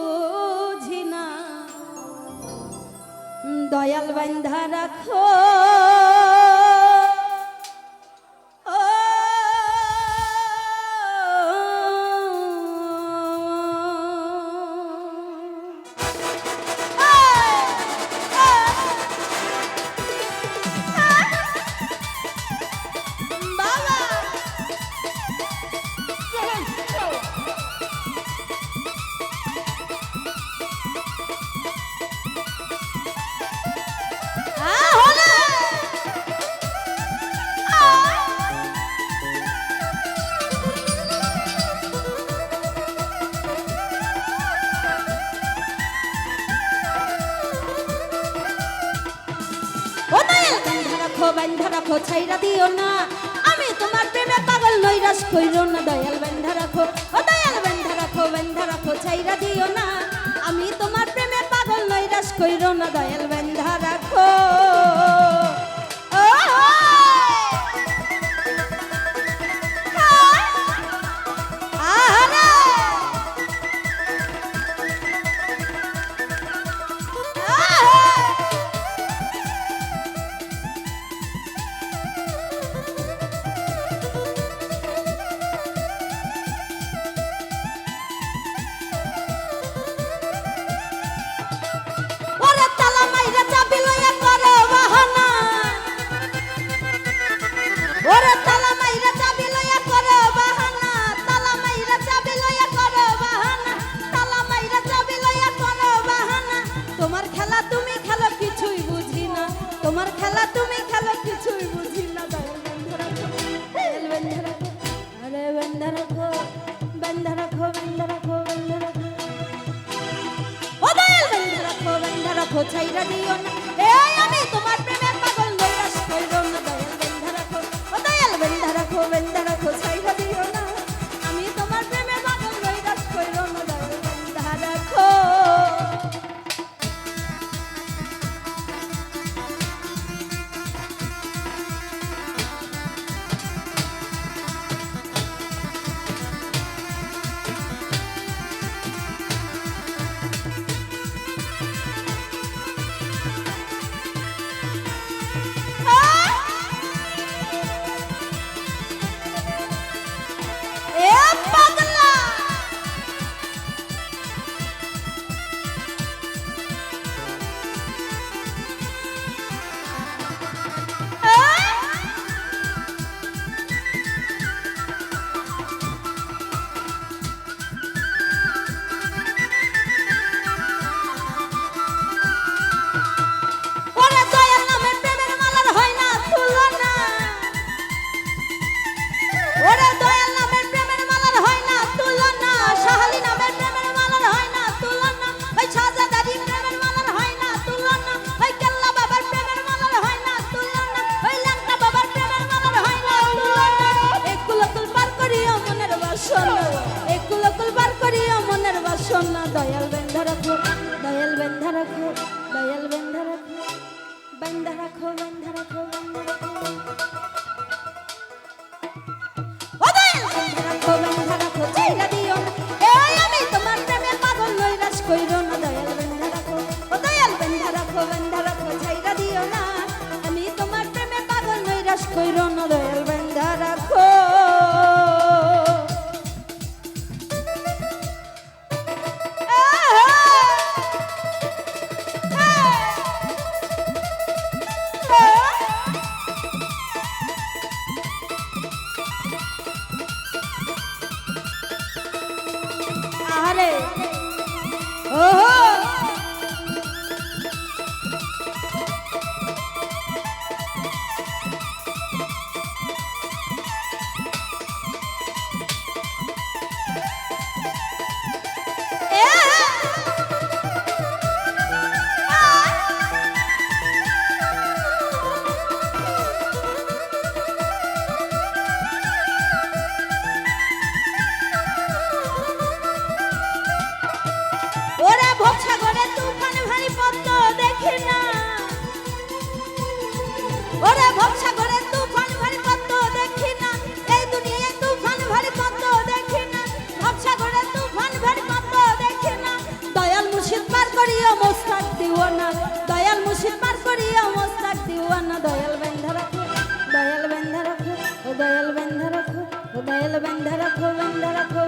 বুঝি দয়াল বান্ধা রাখো। বান্ধা রাখো ছাইরা দিও না। আমি তোমার প্রেমে পাগল নৈরাশ কইরো না। দয়াল বান্ধা রাখো ও দয়াল বান্ধা রাখো বান্ধা রাখো ছাইরা দিও না। আমি তোমার প্রেমে পাগল নৈরাশ কইরো না। দয়াল চরণ দয়া দিওয়ানা। দয়াল মুর্শিদ পার করিয়া মোস্তাক দিওয়ানা। দয়াল বেন্ধা রাখো, দয়াল বেন্ধা রাখো, ও দয়াল বেন্ধা রাখো, ও দয়াল বেন্ধা রাখো বেন্ধা রাখো।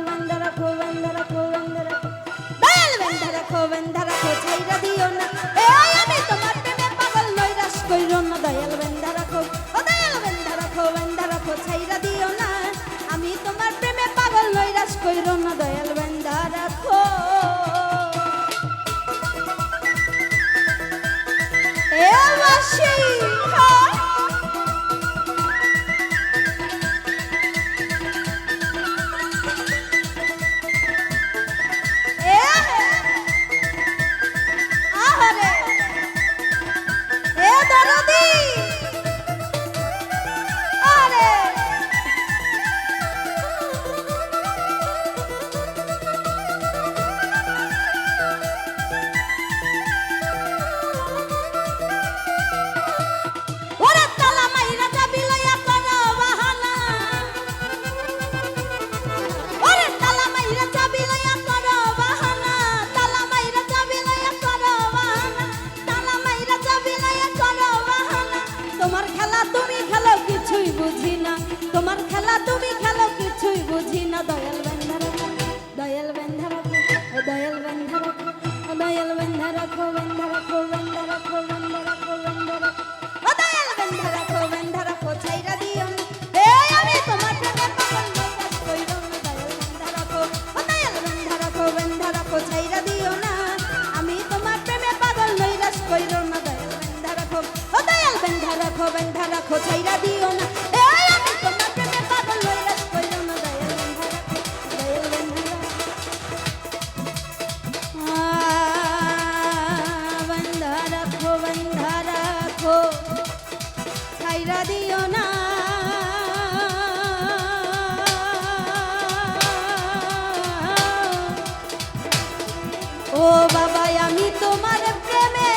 ও বাবা আমি তোমার প্রেমে।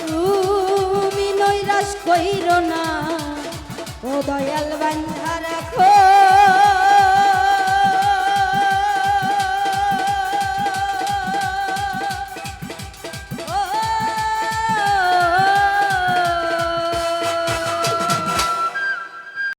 তুমি না ও দয়াল বান্ধা রাখো